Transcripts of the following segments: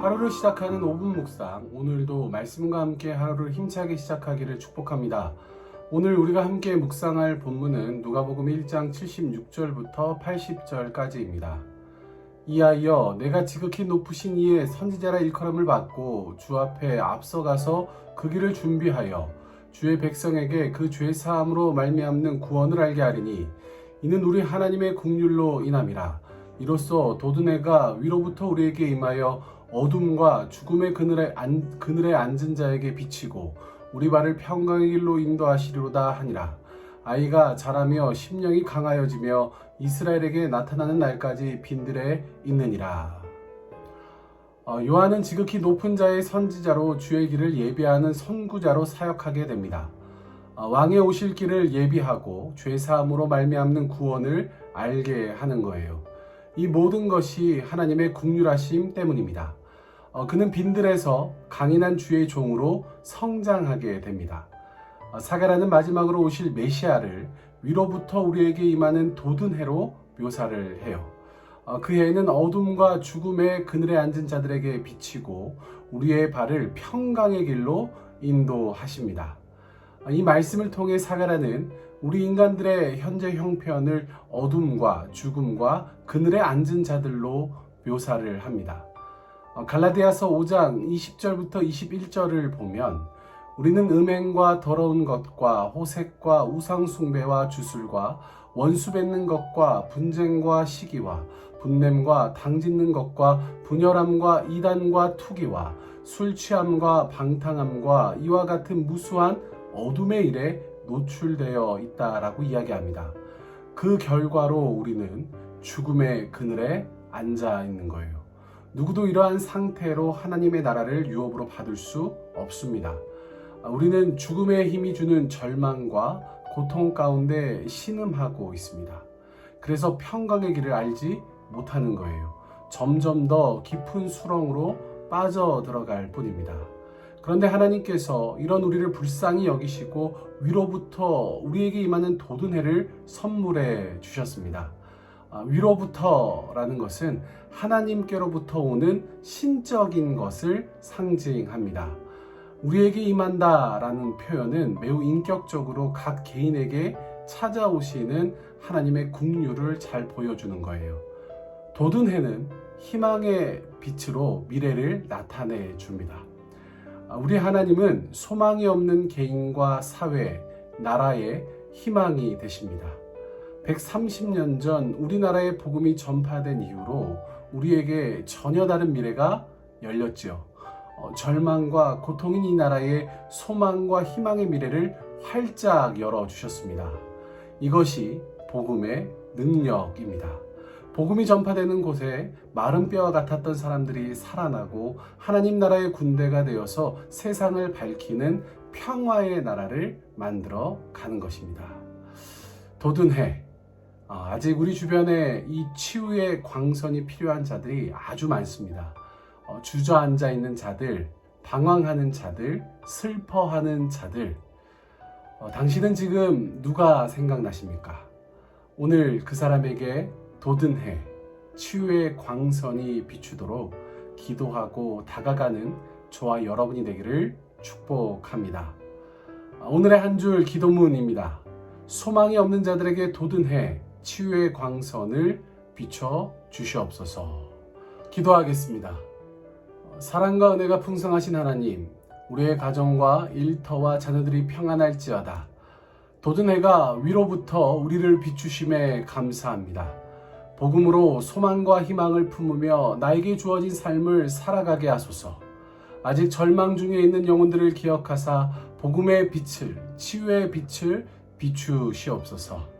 하루를 시작하는 5분 묵상. 오늘도 말씀과 함께 하루를 힘차게 시작하기를 축복합니다. 오늘 우리가 함께 묵상할 본문은 누가복음 1장 76절부터 80절까지입니다. 이하여 내가 지극히 높으신 이의 선지자라 일컬음을 받고 주 앞에 앞서가서 그 길을 준비하여 주의 백성에게 그 죄 사함으로 말미암는 구원을 알게 하리니 이는 우리 하나님의 국률로 인함이라 이로써 도드네가 위로부터 우리에게 임하여 어둠과 죽음의 그늘에, 안, 그늘에 앉은 자에게 비치고 우리 발을 평강의 길로 인도하시리로다 하니라 아이가 자라며 심령이 강하여지며 이스라엘에게 나타나는 날까지 빈들에 있느니라. 어, 요한은 지극히 높은 자의 선지자로 주의 길을 예비하는 선구자로 사역하게 됩니다. 어, 왕의 오실 길을 예비하고 죄 사함으로 말미암는 구원을 알게 하는 거예요. 이 모든 것이 하나님의 국률하심 때문입니다. 어, 그는 빈들에서 강인한 주의 종으로 성장하게 됩니다. 어, 사가라는 마지막으로 오실 메시아를 위로부터 우리에게 임하는 돋은 해로 묘사를 해요. 어, 그 해에는 어둠과 죽음의 그늘에 앉은 자들에게 비치고 우리의 발을 평강의 길로 인도하십니다. 어, 이 말씀을 통해 사가라는 우리 인간들의 현재 형편을 어둠과 죽음과 그늘에 앉은 자들로 묘사를 합니다. 어, 갈라디아서 5장 20절부터 21절을 보면 우리는 음행과 더러운 것과 호색과 우상숭배와 주술과 원수 뱉는 것과 분쟁과 시기와 분냄과 당짓는 것과 분열함과 이단과 투기와 술 취함과 방탕함과 이와 같은 무수한 어둠의 일에 노출되어 있다라고 이야기합니다. 그 결과로 우리는 죽음의 그늘에 앉아 있는 거예요. 누구도 이러한 상태로 하나님의 나라를 유업으로 받을 수 없습니다. 우리는 죽음의 힘이 주는 절망과 고통 가운데 신음하고 있습니다. 그래서 평강의 길을 알지 못하는 거예요. 점점 더 깊은 수렁으로 빠져 들어갈 뿐입니다. 그런데 하나님께서 이런 우리를 불쌍히 여기시고 위로부터 우리에게 임하는 돋은 해를 선물해 주셨습니다. 아, 위로부터라는 것은 하나님께로부터 오는 신적인 것을 상징합니다. 우리에게 임한다라는 표현은 매우 인격적으로 각 개인에게 찾아오시는 하나님의 국류를 잘 보여주는 거예요. 돋은 해는 희망의 빛으로 미래를 나타내 줍니다. 우리 하나님은 소망이 없는 개인과 사회, 나라의 희망이 되십니다. 130년 전 우리나라의 복음이 전파된 이후로 우리에게 전혀 다른 미래가 열렸지요. 어, 절망과 고통인 이 나라의 소망과 희망의 미래를 활짝 열어 주셨습니다. 이것이 복음의 능력입니다. 복음이 전파되는 곳에 마른 뼈와 같았던 사람들이 살아나고 하나님 나라의 군대가 되어서 세상을 밝히는 평화의 나라를 만들어 가는 것입니다. 돋은 해. 아, 아직 우리 주변에 이 치유의 광선이 필요한 자들이 아주 많습니다. 어, 주저앉아 있는 자들, 방황하는 자들, 슬퍼하는 자들. 어, 당신은 지금 누가 생각나십니까? 오늘 그 사람에게 돋은 해, 치유의 광선이 비추도록 기도하고 다가가는 저와 여러분이 되기를 축복합니다. 아, 오늘의 한 줄 기도문입니다. 소망이 없는 자들에게 돋은 해, 치유의 광선을 비춰 주시옵소서. 기도하겠습니다. 사랑과 은혜가 풍성하신 하나님, 우리의 가정과 일터와 자녀들이 평안할지어다. 돋은 해가 위로부터 우리를 비추심에 감사합니다. 복음으로 소망과 희망을 품으며 나에게 주어진 삶을 살아가게 하소서. 아직 절망 중에 있는 영혼들을 기억하사 복음의 빛을, 치유의 빛을 비추시옵소서.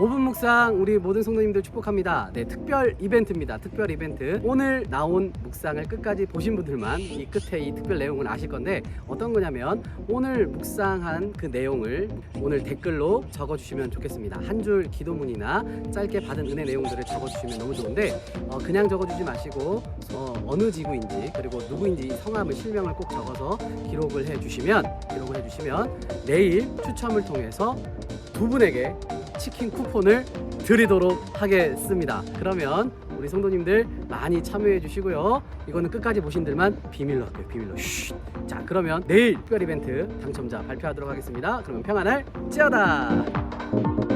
5분 묵상 우리 모든 성도님들 축복합니다. 네, 특별 이벤트입니다. 특별 이벤트. 오늘 나온 묵상을 끝까지 보신 분들만 이 끝에 이 특별 내용을 아실 건데 어떤 거냐면 오늘 묵상한 그 내용을 오늘 댓글로 적어 주시면 좋겠습니다. 한 줄 기도문이나 짧게 받은 은혜 내용들을 적어 주시면 너무 좋은데 어, 그냥 적어 주지 마시고 어, 어느 지구인지 그리고 누구인지 성함을 실명을 꼭 적어서 기록을 해 주시면 기록을 해 주시면 내일 추첨을 통해서 두 분에게 치킨 쿠폰을 드리도록 하겠습니다. 그러면 우리 성도님들 많이 참여해 주시고요. 이거는 끝까지 보신 들만 비밀로 할게요. 비밀로. 쉿. 자, 그러면 내일 특별 이벤트 당첨자 발표하도록 하겠습니다. 그러면 평안할 찌어다.